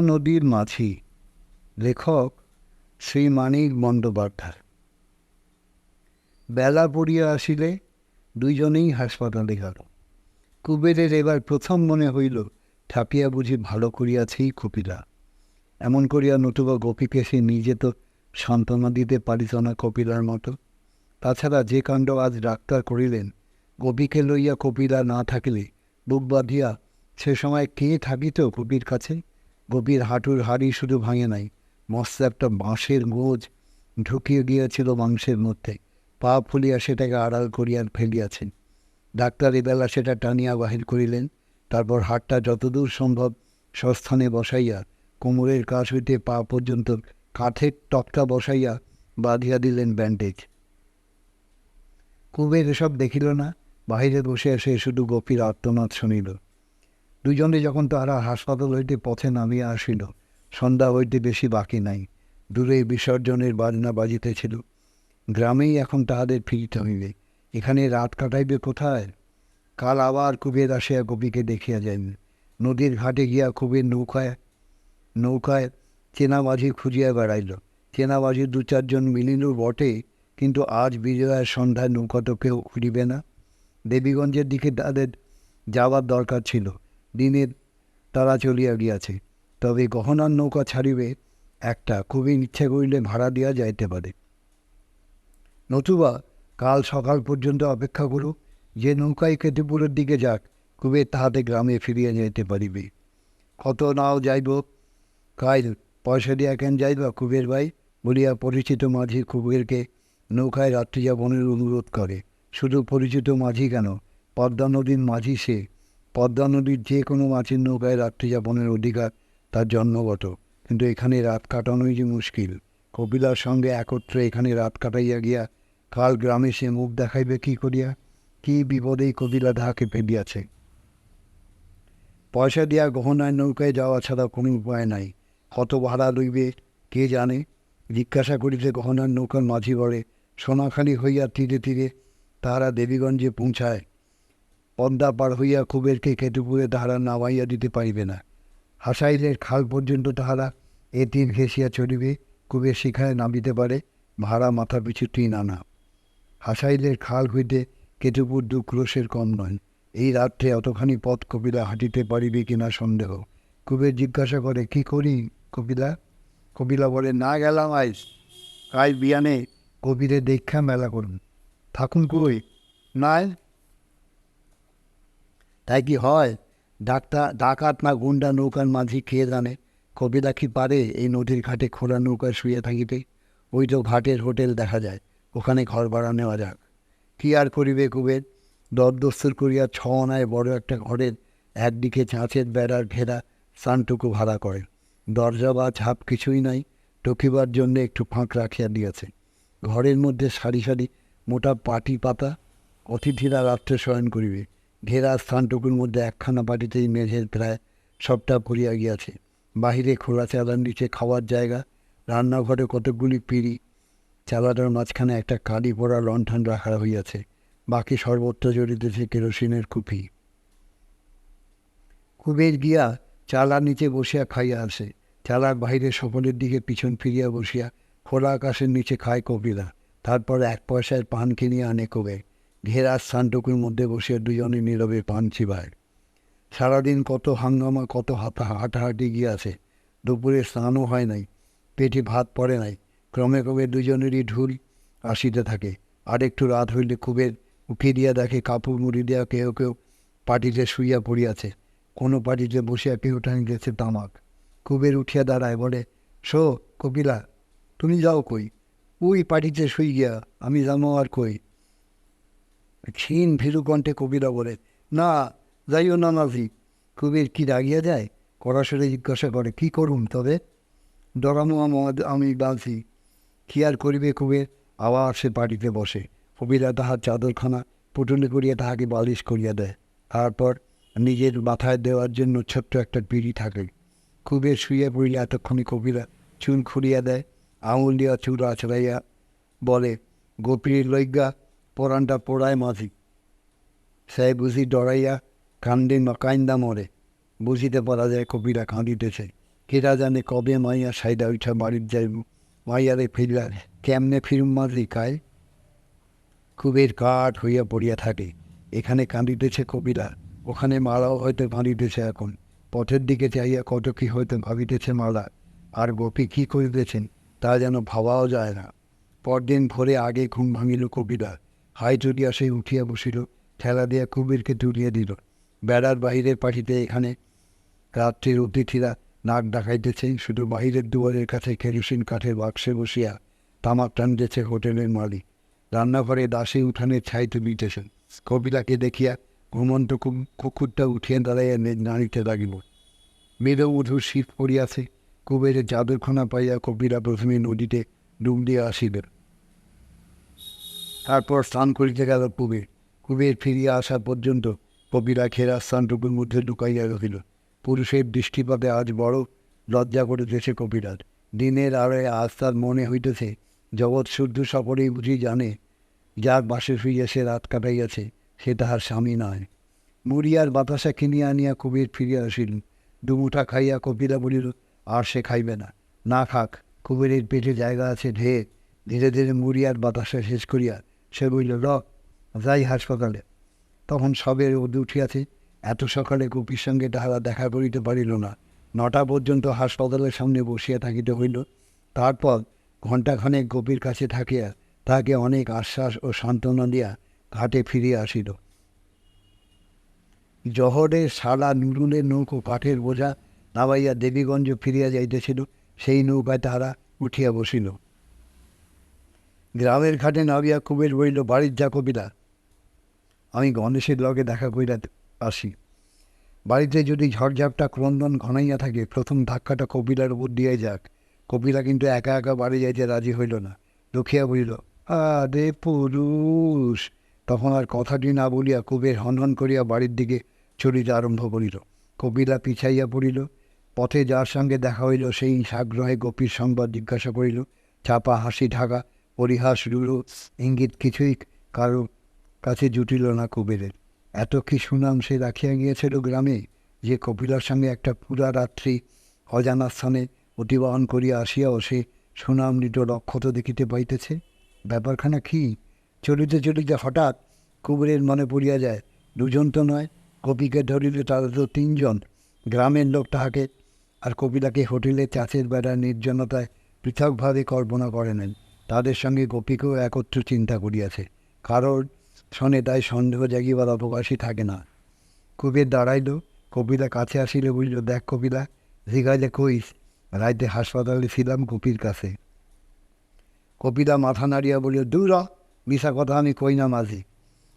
নদীর মাঝি, লেখক শ্রী মানিক বন্দ্যোপাধ্যায়। বেলা পড়িয়া আসিলে দুইজনেই হাসপাতালে গেল। কুবেরের এবার প্রথম মনে হইল, ঠাপিয়া বুঝি ভালো করিয়াছেই কপিলা এমন করিয়া নতুবা গোপীকে সে নিজে তো সান্ত্বনা দিতে পারিত না কপিলার মতো। তাছাড়া যে কাণ্ড আজ ডাক্তার করিলেন, গোপীকে লইয়া কপিলা না থাকিলে বুক বাঁধিয়া সে সময় কে থাকিত কপির কাছে? গোপীর হাঁটুর হাড়ি শুধু ভাঙে নাই, মস্ত একটা বাঁশের গোজ ঢুকিয়ে গিয়েছিল মাংসের মধ্যে। পা ফুলিয়া সেটাকে আড়াল করিয়া ফেলিয়াছেন। ডাক্তার এবেলা সেটা টানিয়া বাহির করিলেন। তারপর হাটটা যতদূর সম্ভব সস্থানে বসাইয়া, কোমরের কাছ হইতে পা পর্যন্ত কাঠের টকটা বসাইয়া বাঁধিয়া দিলেন ব্যান্ডেজ। কুবের এসব দেখিল না, বাহিরে বসে এসে শুধু গোপীর আত্মনাদ শুনিল। দুজনে যখন তাহারা হাসপাতাল হইতে পথে নামিয়া আসিল, সন্ধ্যা হইতে বেশি বাকি নাই, দূরে বিসর্জনের বাজনা বাজিতেছিল। গ্রামেই এখন তাহাদের ফিরিতে হইবে, এখানে রাত কাটাইবে কোথায়? কাল আবার কুবের আসিয়া গোপীকে দেখিয়া যাইবে, নদীর ঘাটে গিয়া কুবের নৌকায় নৌকায় চেনা মাঝি খুঁজিয়া বেড়াইল। চেনা মাঝি দু চারজন মিলিল বটে, কিন্তু আজ বিজয়ার সন্ধ্যায় নৌকা তো কেউ ফিরিবে না। দেবীগঞ্জের দিকে তাদের যাওয়ার দরকার ছিল দিনের তারা চলিয়া গিয়াছে। তবে গহনার নৌকা ছাড়িবে একটা খুবই ইচ্ছে করিলে ভাড়া দেওয়া যাইতে পারে। নতুবা কাল সকাল পর্যন্ত অপেক্ষা করুক যে নৌকায় কেতুপুরের দিকে যাক কুবের তাহাতে গ্রামে ফিরিয়া যাইতে পারিবে। কত নাও যাইব? কাল পয়সা দিয়া কেন যাইবা কুবের ভাই? বলিয়া পরিচিত মাঝি কুবেরকে নৌকায় রাত্রি যাপনের অনুরোধ করে। শুধু পরিচিত মাঝি কেন? পদ্মা নদীর মাঝি সে। পদ্মা নদীর যে কোনো মাছের নৌকায় রাত্রি যাপনের অধিকার তার জন্মগত কিন্তু এখানে রাত কাটানোই যে মুশকিল। কপিলার সঙ্গে একত্রে এখানে রাত কাটাইয়া গিয়া কাল গ্রামে সে মুখ দেখাইবে কি করিয়া? কি বিপদেই কপিলা তাহাকে ফেলিয়াছে? পয়সা দিয়া গহনায় নৌকায় যাওয়া ছাড়া কোনো উপায় নাই। কত ভাড়া লইবে, কে জানে? জিজ্ঞাসা করিতে গহনার নৌকার মাঝি বলে সোনাখালি হইয়া তীরে তীরে তাহারা দেবীগঞ্জে পৌঁছায়। পদ্মা পার হইয়া কুবেরকে কেতুপুরে তাহারা নামাইয়া দিতে পারিবে না। হাসাইলের খাল পর্যন্ত তাহারা এ তীর ঘেঁষিয়া চড়িবে, কুবের শিখায় নামিতে পারে, ভাড়া মাথা পিছু তিন আনা। হাসাইলের খাল হইতে কেটুপুর দু ক্রোশের কম নয়। এই রাত্রে অতখানি পথ কপিলা হাঁটিতে পারিবে কিনা সন্দেহ। কুবের জিজ্ঞাসা করে, কি করি কপিলা? কপিলা বলে, না গেলাম আইস। আজ বিয়ানে কবিরে দীক্ষা মেলা করুন। থাকুন কই? নাই। তাই কি হয়? ডাক্তার, ডাকাত না গুন্ডা নৌকার মাঝি খেয়ে জানে? কবিরা কি পারে এই নদীর ঘাটে খোলা নৌকায় শুয়ে থাকিতে? ওই তো ঘাটের হোটেল দেখা যায়, ওখানে ঘর ভাড়া নেওয়া যাক। কি আর করিবে কুবের? দরদস্তুর করিয়া ছ অনায় বড় একটা ঘরের একদিকে চাঁচের বেড়ার ঘেরা স্থানটুকু ভাড়া করে। দরজা বা ছাপ কিছুই নাই, টকিবার জন্য একটু ফাঁক রাখিয়া দিয়েছে। ঘরের মধ্যে সারি সারি মোটা পাটি পাতা, অতিথিরা রাত্রে শয়ন করিবে। ঘেরা স্থানটুকুর মধ্যে একখানা পাটিতেই মেঝের প্রায় সবটা পড়িয়া গিয়াছে। বাহিরে খোলা চালার নিচে খাওয়ার জায়গা, রান্নাঘরে কতকগুলি পিড়ি, চালাটার মাঝখানে একটা কালি পোড়া লণ্ঠন রাখা হইয়াছে, বাকি সর্বত্র জড়িতেছে কেরোসিনের কুপি। কুবের গিয়া চালার নিচে বসিয়া খাইয়া আসে, চালার বাহিরে সকলের দিকে পিছন ফিরিয়া বসিয়া খোলা আকাশের নিচে খায় কবিরা, তারপর এক পয়সায় পান কিনিয়া আনে কবে ঘেরা স্থানটুকুর মধ্যে বসিয়া দুজনে নীরবে পান চিবায় সারাদিন কত হাঙ্গামা, কত হাতা হাঁটাহাঁটি গিয়াছে। দুপুরে স্নানও হয় নাই, পেটে ভাত পড়ে নাই। ক্রমে ক্রমে দুজনেরই ঢুল আসিতে থাকে। আর একটু রাত হইলে কুবের দিয়া দেখে কাপড় মুড়ি দিয়া কেউ কেউ পাটিতে শুইয়া পড়িয়াছে। কোনো পাটিতে বসিয়া কেউ টানিতেছে তামাক। কুবের উঠিয়া দাঁড়ায়, বলে, শো, কপিলা, তুমি যাও কই? ওই পাটিতে শুই গিয়া, আমি জানো আর কই? ক্ষীণ ভীরু কণ্ঠে কবিরা বলে, না, যাইও না নাজি কুবের কি রাগিয়া যায়? কড়াসরে জিজ্ঞাসা করে, কি করুন তবে? ডরামো আমি বাঁধি কি আর করিবে কুবের? আবার সে বাড়িতে বসে। কবিরা তাহার চাদরখানা পুটুলি করিয়া তাহাকে বালিশ করিয়া দেয়। তারপর নিজের মাথায় দেওয়ার জন্য ছোট্ট একটা পিড়ি থাকে। কুবের শুয়ে পড়িলে এতক্ষণে কবিরা চুন খুঁড়িয়া দেয়, আঙুল দিয়া চুল আছড়াইয়া বলে, গোপীর লইগা পরানটা পোড়ায় মাঝি। সে বুঝি ডরাইয়া কান্দে কান্দা মরে। বুঝিতে পারা যায় কবিরা কাঁদিতেছে। কেরা জানে কবে মাইয়া সাইডা উঠা বাড়ির যাইব মাইয়ারে ফিরলা কেমনে ফিরুম মাঝি কায়? কুবের কাঠ হইয়া পড়িয়া থাকে। এখানে কাঁদিতেছে কবিরা। ওখানে মালাও হয়তো কাঁদিতেছে এখন। পথের দিকে চাইয়া কত কি হয়তো ভাবিতেছে মালা আর গোপী কি করিতেছেন, তা যেন ভাবাও যায় না। পরদিন ভোরে আগে ঘুম ভাঙিল কবিরা। হাই তুলিয়া সে উঠিয়া বসিল ঠেলা দিয়া কুবিরকে তুলিয়া দিল। বেড়ার বাহিরের পাঠিতে এখানে রাত্রির অতিথিরা নাক ডাকাইতেছে, শুধু বাহিরের দুয়ারের কাছে কেরোসিন কাঠের বাক্সে বসিয়া তামাক টানতেছে হোটেলের মালিক। রান্নাঘরে দাসী উঠানে ছাই তুলিতেছেন। কপিলাকে দেখিয়া ঘুমন্ত কুকুরটা উঠিয়া দাঁড়াইয়া নাড়িতে লাগিল। মেয়েরও মধুর শীত পড়িয়াছে। কুবেরের জাদুরখানা পাইয়া কপিলা প্রথমে নদীতে ডুব দিয়া আসিলেন। তারপর স্নান করিতে গেল কুবের। কুবের ফিরিয়া আসা পর্যন্ত কবিরা খেরা স্থানটুকুর মধ্যে লুকাইয়া রহিল। পুরুষের দৃষ্টিপাতে আজ বড় লজ্জা করিতেছে কবিরাজ। দিনের আড়ে আজ তার মনে হইতেছে, জগৎ শুদ্ধ সকলেই বুঝি জানে, যার বাসে শুইয়া সে রাত কাটাইয়াছে, সে তাহার স্বামী নয়। মুড়িয়ার বাতাসা কিনিয়া আনিয়া কবির ফিরিয়া আসিল। দুমুঠা খাইয়া কবিরা বলিল, আর সে খাইবে না। না খাক, কুবেরের পেটে জায়গা আছে ঢের। ধীরে ধীরে মুড়িয়ার বাতাসা শেষ করিয়া সে বলিল র যাই হাসপাতালে তখন সবে রোদ উঠিয়াছে, এত সকালে গোপীর সঙ্গে তাহারা দেখা করিতে পারিল না। নটা পর্যন্ত হাসপাতালের সামনে বসিয়া থাকিতে হইল। তারপর ঘণ্টাখানেক গোপীর কাছে থাকিয়া তাহাকে অনেক আশ্বাস ও সান্ত্বনা দিয়া ঘাটে ফিরিয়া আসিল। জহরের সারা নুরুলের নৌকো কাঠের বোঝা নামাইয়া দেবীগঞ্জ ফিরিয়া যাইতেছিল, সেই নৌকায় তাহারা উঠিয়া বসিল। গ্রামের ঘাটে নামিয়া কুবের বইল, বাড়ির যা কবিরা আমি গণেশের লগে দেখা কইরা আসি। বাড়িতে যদি ঝড়ঝাপটা ক্রন্দন ঘনাইয়া থাকে, প্রথম ধাক্কাটা কপিলার উপর দিয়ে যাক। কপিলা কিন্তু একা একা বাড়ি যাইতে রাজি হইল না। দুঃখিয়া বলিল, আরে পুরুষ! তখন আর কথাটি না বলিয়া কুবের হনহন করিয়া বাড়ির দিকে চলিতে আরম্ভ করিল। কপিলা পিছাইয়া পড়িল। পথে যার সঙ্গে দেখা হইল, সেই সাগ্রহে গোপীর সংবাদ জিজ্ঞাসা করিল। চাপা হাসি ঢাকা পরিহাস রুড়ো ইঙ্গিত কিছুই কারও কাছে জুটিল না কুবেরের। এত কি সুনাম সে রাখিয়া গিয়েছিল গ্রামে যে কপিলার সঙ্গে একটা পুরা রাত্রি অজানা স্থানে অতিবাহন করিয়া আসিয়াও সে সুনামৃত লক্ষ্যত দেখিতে পাইতেছে? ব্যাপারখানা কি? চলিতে চলিতে হঠাৎ কুবেরের মনে পড়িয়া যায়, দুজন তো নয়, কপিকে ধরিলে তারা তো তিনজন। গ্রামের লোক তাহাকে আর কপিলাকে হোটেলে চাষের বেড়ার নির্জনতায় পৃথকভাবে কল্পনা করে নেন তাদের সঙ্গে গোপীকেও একত্র চিন্তা করিয়াছে। কারোর শোনে তাই সন্দেহ জাগিবার অবকাশই থাকে না। কুবের দাঁড়াইল কপিলা কাছে আসিল, বলিল, দেখ কপিলা জিগাইলে কইস, রাইতে হাসপাতালে ছিলাম কপির কাছে। কপিলা মাথা নাড়িয়া বলিল, দূর মিশা কথা আমি কই না মাঝি।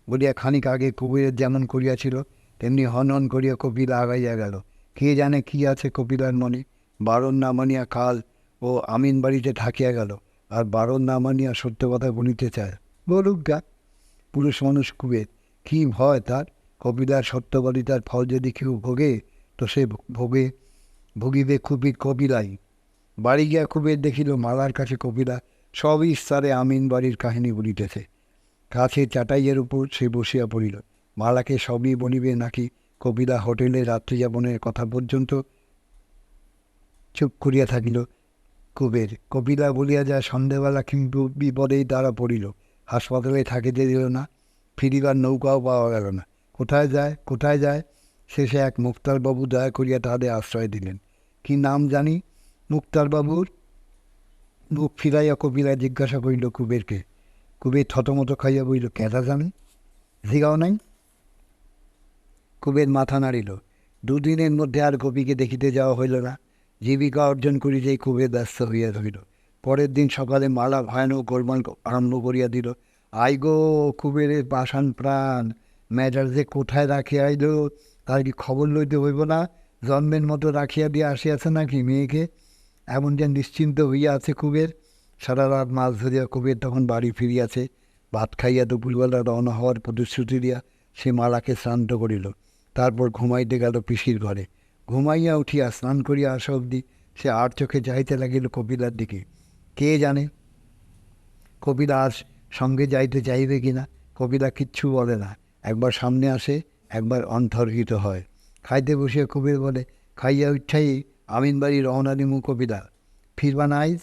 বলিয়া খানিক আগে কুবেরের যেমন করিয়াছিল, তেমনি হনন করিয়া কপিলা আগাইয়া গেল। কে জানে কি আছে কপিলার মনে? বারণ না মানিয়া কাল ও আমিন বাড়িতে থাকিয়া গেল। আর বারণ না মানিয়া সত্য কথা বলিতে চায়। বলুক গা পুরুষ মানুষ কুবের কী ভয় তার? কপিলার সত্যবাদিতার ফল যদি কেউ ভোগে, তো সে ভোগে ভোগিবে খুবই কবিলাই বাড়ি গিয়া কুবের দেখিল মালার কাছে কপিলা সবই স্তরে আমিন বাড়ির কাহিনী বলিতেছে। কাছে চাটাইয়ের উপর সে বসিয়া পড়িল। মালাকে সবই বলিবে নাকি কপিলা হোটেলে রাত্রি রাত্রিযাপনের কথা পর্যন্ত চুপ করিয়া থাকিল। কুবের কপিলা বলিয়া যায় সন্ধেবেলা কিন্তু বিপদেই তারা পড়িল। হাসপাতালে থাকিতে দিল না, ফিরিবার নৌকাও পাওয়া গেল না। কোথায় যায় কোথায় যায়? শেষে এক মুক্তারবাবু দয়া করিয়া তাদের আশ্রয় দিলেন। কি নাম জানি? মুক্তারবাবুর? মুখ ফিরাইয়া কপিলা জিজ্ঞাসা করিল কুবেরকে। কুবের থতমত খাইয়া বইল কেদা জানে? জিগাও নাই? কুবের মাথা নাড়িল। দুদিনের মধ্যে আর কপিকে দেখিতে যাওয়া হইল না। জীবিকা অর্জন করিতেই কুবের ব্যস্ত হইয়া রহিল। পরের দিন সকালে মালা ভয়ানক গোলমাল আরম্ভ করিয়া দিল। আই গো কুবেরের পাষাণ প্রাণ ম্যাডার যে কোথায় রাখিয়া আইল তার কি খবর লইতে হইব না? জন্মের মতো রাখিয়া দিয়ে আসিয়াছে নাকি মেয়েকে? এমন যে নিশ্চিন্ত হইয়া আছে কুবের সারা রাত মাছ ধরিয়া কুবের তখন বাড়ি ফিরিয়াছে। ভাত খাইয়া দুপুরবেলা রওনা হওয়ার প্রতিশ্রুতি দিয়া সে মালাকে শ্রান্ত করিল। তারপর ঘুমাইতে গেল পিসির ঘরে। ঘুমাইয়া উঠিয়া স্নান করিয়া আসা অবধি সে আর চোখে যাইতে লাগিল কপিলার দিকে। কে জানে? কপিলা আজ সঙ্গে যাইতে চাইবে কি না, কপিলা কিচ্ছু বলে না। একবার সামনে আসে, একবার অন্তর্হিত হয়। খাইতে বসিয়া কবির বলে, খাইয়া উঠাই, আমিন বাড়ি রহনানি মু কবিতা ফিরবা না আইজ?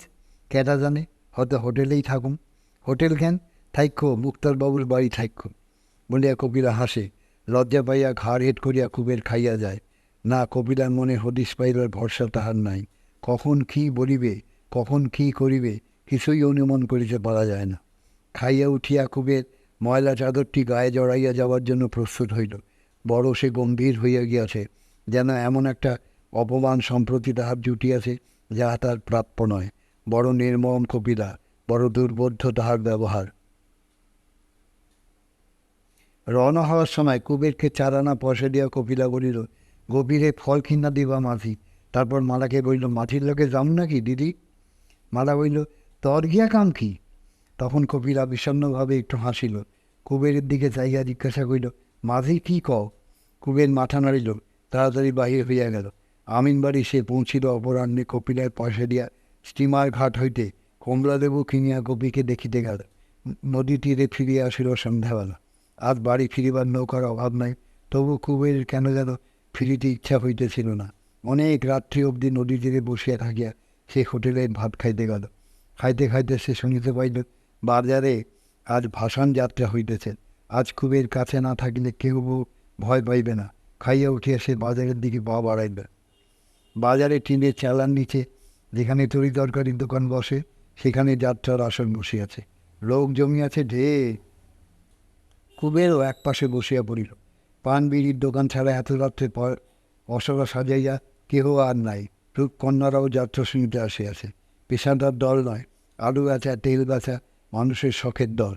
কেটা জানে? হয়তো হোটেলেই থাকুম। হোটেল কেন? থাইক্য মুক্তারবাবুর বাড়ি থাইক্য বলিয়া কপিলা হাসে। লজ্জা পাইয়া ঘাড় হেট করিয়া কুবের খাইয়া যায়। না কপিলার মনে হদিস পাইবার ভরসা তাহার নাই। কখন কি বলিবে, কখন কি করিবে, কিছুই অনুমান করিতে পারা যায় না। খাইয়া উঠিয়া কুবের ময়লা চাদরটি গায়ে জড়াইয়া যাওয়ার জন্য প্রস্তুত হইল। বড় সে গম্ভীর হইয়া গিয়াছে, যেন এমন একটা অপমান সম্প্রতি তাহার জুটিয়াছে যাহা তার প্রাপ্য নয়। বড় নির্মম কপিলা বড় দুর্বোধ্য তাহার ব্যবহার। রওনা হওয়ার সময় কুবেরকে চারানা পয়সা দিয়া কপিলা বলিল গভীরে ফল কিনা দিবা মাঝি। তারপর মালাকে বলিল, মাঝির লোকে যাম নাকি দিদি? মালা বলিল, তর গিয়া কাম কি? তখন কপিলা বিষণ্ণভাবে একটু হাসিল। কুবেরের দিকে চাইয়া জিজ্ঞাসা করিল, মাঝি, কি কও? কুবের মাথা নাড়িল, তাড়াতাড়ি বাহির হইয়া গেল। আমিনবাড়ি সে পৌঁছিল অপরাহ্নে কপিলার পয়সা দিয়া স্টিমার ঘাট হইতে। কমলাদেবু কিনিয়া কপিকে দেখিতে গেল। নদী তীরে ফিরিয়া আসিল সন্ধ্যাবেলা। আজ বাড়ি ফিরিবার নৌকার অভাব নাই, তবু কুবের কেন যেন ফিরিতে ইচ্ছা হইতেছিল না। অনেক রাত্রি অবধি নদী তীরে বসিয়া থাকিয়া সে হোটেলে ভাত খাইতে গেল। খাইতে খাইতে সে শুনিতে পাইল বাজারে আজ ভাসান যাত্রা হইতেছে। আজ কুবের কাছে না থাকিলে কেউ ভয় পাইবে না। খাইয়া উঠিয়া সে বাজারের দিকে পা বাড়াইবে বাজারে টিনের চালার নিচে যেখানে তরি তরকারির দোকান বসে, সেখানে যাত্রার আসন বসিয়াছে। লোক জমিয়াছে ঢের কুবেরও এক পাশে বসিয়া পড়িল। পান বিড়ির দোকান ছাড়া এত রাত্রে পর অসরা সাজাইয়া কেহ আর নাই। কন্যারাও যাত্রা শুনিতে আসিয়াছে পেশাদার দল নয়, আলু বেচা, তেল বেচা, মানুষের শখের দল।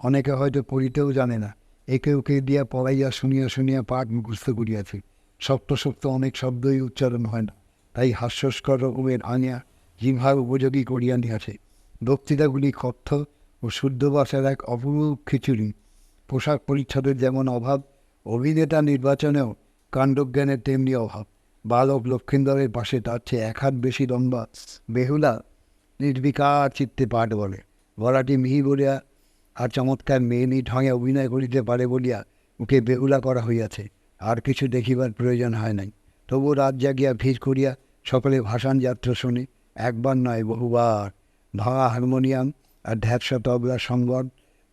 অনেকে হয়তো পড়িতেও জানে না, একে ওকে দিয়া পড়াইয়া শুনিয়া শুনিয়া পাঠ মুখস্থ করিয়াছে। শক্ত শক্ত অনেক শব্দই উচ্চারণ হয় না, তাই হাস্যস্কর রকমের আনিয়া জিমহার উপযোগী করিয়া নিয়াছে। বক্তৃতাগুলি কথ্য ও শুদ্ধ ভাষার এক অপরূপ খিচুড়ি। পোশাক পরিচ্ছদের যেমন অভাব অভিনেতা নির্বাচনেও কাণ্ডজ্ঞানের তেমনি অভাব। বালক লক্ষিন্দরের পাশে তার চেয়ে এক হাত বেশি লম্বা বেহুলা নির্বিকার চিত্তে পাঠ বলে। গলাটি মিহি বলিয়া আর চমৎকার মেয়েনি ঢঙে অভিনয় করিতে পারে বলিয়া ওকে বেহুলা করা হইয়াছে। আর কিছু দেখিবার প্রয়োজন হয় নাই। তবু রাত জাগিয়া ভিড় করিয়া সকলে ভাসান যাত্রা শুনে একবার নয় বহুবার ভাঙা হারমোনিয়াম আর ঢ্যাপসা তবলা সংবদ,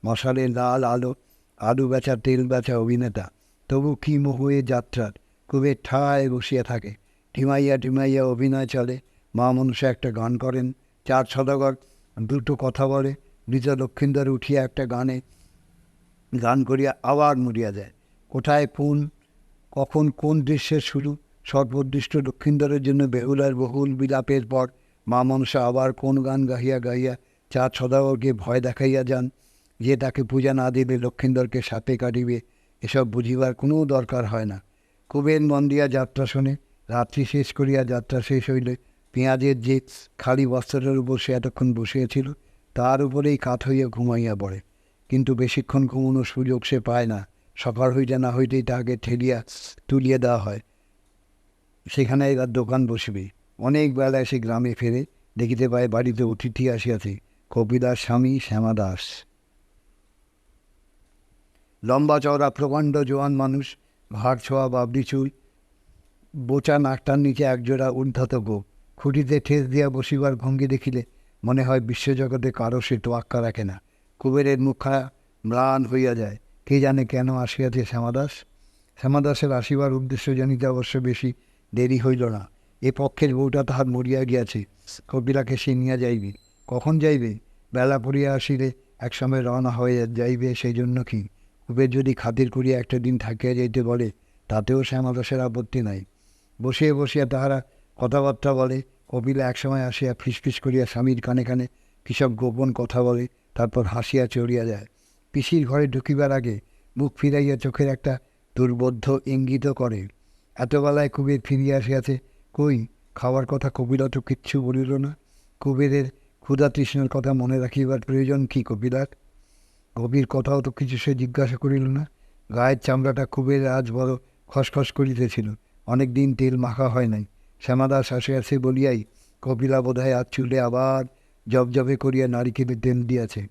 মশালের লাল আলো, আলু বেচা, তেল বেচা অভিনেতা তবু কি মোহে যাত্রার? খুবই ঠায় বসিয়া থাকে। টিমাইয়া টিমাইয়া অভিনয় চলে। মা মনুষ্য একটা গান করেন। চার সদাগর দুটো কথা বলে। নিজ লক্ষিন্দর উঠিয়া একটা গানে। গান করিয়া আবার মরিয়া যায়। কোথায় কোন, কখন কোন দৃশ্যের শুরু? সর্বোদ্দিষ্ট লক্ষিন্দরের জন্য বেহুলার বহুল বিলাপের পর মা মনসা আবার কোন গান গাহিয়া গাহিয়া চার সদাগরকে ভয় দেখাইয়া যান। যে তাকে পূজা না দিলে লক্ষিন্দরকে সাপে কাটিবে। এসব বুঝিবার কোনো দরকার হয় না। কুবের মন দিয়া যাত্রা শোনে রাত্রি শেষ করিয়া যাত্রা শেষ হইলে পেঁয়াজের যে খালি বস্ত্রটার উপর সে এতক্ষণ বসিয়েছিল, তার উপরেই কাত হইয়া ঘুমাইয়া পড়ে। কিন্তু বেশিক্ষণ ঘুমানোর সুযোগ সে পায় না। সকাল হইতে না হইতেই তাহাকে ঠেলিয়া তুলিয়ে দেওয়া হয়। সেখানে এবার দোকান বসিবে। অনেক বেলায় সে গ্রামে ফেরে দেখিতে পায় বাড়িতে অতিথি আসিয়াছে। কপিদার স্বামী শ্যামা দাস লম্বা চওড়া প্রকাণ্ড জোয়ান মানুষ ঘাড় ছোঁয়া বাবরি চুল, বোচা নাকটার নিচে একজোড়া উদ্ধত গো খুঁটিতে ঠেস দিয়া বসিবার ভঙ্গি দেখিলে মনে হয় বিশ্বজগতে কারও সে তোয়াক্কা রাখে না। কুবেরের মুখা ম্লান হইয়া যায়। কে জানে কেন আসিয়াছে শ্যামাদাস? শ্যামাদাসের আসিবার উদ্দেশ্য জানিতে অবশ্য বেশি দেরি হইল না। এ পক্ষের বউটা তাহার মরিয়া গিয়াছে। কপিলাকে সে নিয়ে যাইবে। কখন যাইবে? বেলা পড়িয়া আসিলে একসময় রওনা হয়ে যাইবে সেই জন্য কি? কুবের যদি খাতির করিয়া একটা দিন থাকিয়া যাইতে বলে, তাতেও শ্যামাদাসের আপত্তি নাই। বসিয়া বসিয়া তাহারা কথাবার্তা বলে, কপিলা একসময় আসিয়া ফিসফিস করিয়া স্বামীর কানে কানে কিসব গোপন কথা বলে, তারপর হাসিয়া চড়িয়া যায়। পিসির ঘরে ঢুকিবার আগে মুখ ফিরাইয়া চোখের একটা দুর্বোধ্য ইঙ্গিত করে। এতবেলায় কুবের ফিরিয়া আসিয়াছে, কই, খাওয়ার কথা কপিলা তো কিচ্ছু বলিল না। কুবেরের ক্ষুধা তৃষ্ণার কথা মনে রাখিবার প্রয়োজন কি কপিলার? গভীর কথাও তো কিছু সে জিজ্ঞাসা করিল না। গায়ের চামড়াটা কুবের আজ বড় খসখস করিতেছিল। অনেক দিন তেল মাখা হয় নাই। শ্যামাদাস আসিয়াছে বলিয়াই, কপিলা বোধহয় আজ চুলে আবার জবজবে করিয়া নারিকেলের তেল দিয়াছে।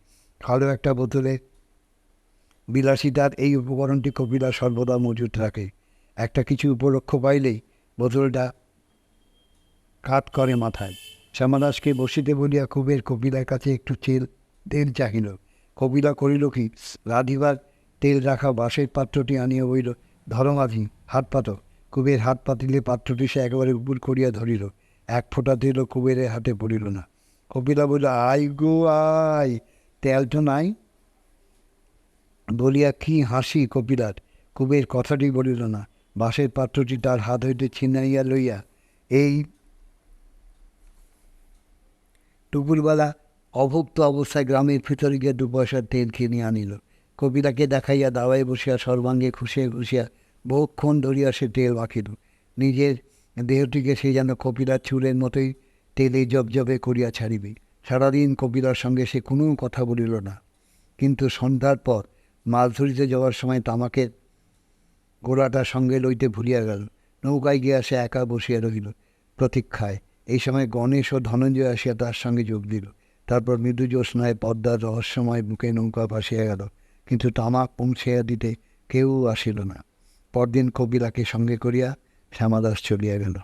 কালো একটা বোতলে। বিলাসিতার এই উপকরণটি কপিলা সর্বদা মজুত রাখে। একটা কিছু উপলক্ষ পাইলেই বোতলটা কাত করে মাথায়। শ্যামাদাসকে বসিতে বলিয়া কুবের কপিলার কাছে একটু চেল তেল চাহিল। কপিলা করিল কি? রাধিবার তেল রাখা বাঁশের পাত্রটি আনিয়া বইল ধরো হাত পাতো। কুবের হাত পাতিলে পাত্রটি সে একেবারে উপর করিয়া ধরিল। এক ফোঁটা তেলও কুবেরের হাতে পড়িল না। কপিলা বলিল, আই গো, আই, তেল তো নাই। বলিয়া কি হাসি কপিলার? কুবের কথাটি বলিল না। বাঁশের পাত্রটি তার হাত হইতে ছিনাইয়া লইয়া এই দুপুরবেলা অভুক্ত অবস্থায় গ্রামের ভিতরে গিয়ে দু পয়সার তেল কিনে আনিল। কপিলাকে দেখাইয়া দাওয়ায় বসিয়া সর্বাঙ্গে খুশিয়া খুশিয়া বহুক্ষণ ধরিয়া সে তেল মাখিল। নিজের দেহটিকে সে যেন কপিলার চুলের মতোই তেলে জবজবে করিয়া ছাড়িবে। সারাদিন কপিলার সঙ্গে সে কোনো কথা বলিল না। কিন্তু সন্ধ্যার পর মাছ ধরিতে যাওয়ার সময় তামাকের গোড়াটা সঙ্গে লইতে ভুলিয়া গেল। নৌকায় গিয়া সে একা বসিয়া রহিল। প্রতীক্ষায় এই সময় গণেশ ও ধনঞ্জয় আসিয়া তার সঙ্গে যোগ দিল। তারপর মৃদু জ্যোৎস্নায় পদ্মার রহস্যময় বুকে নৌকা ভাসিয়া গেল। কিন্তু তামাক পৌঁছিয়া দিতে কেউ আসিল না। পরদিন কবিলাকে সঙ্গে করিয়া শ্যামাদাস চলিয়া গেল।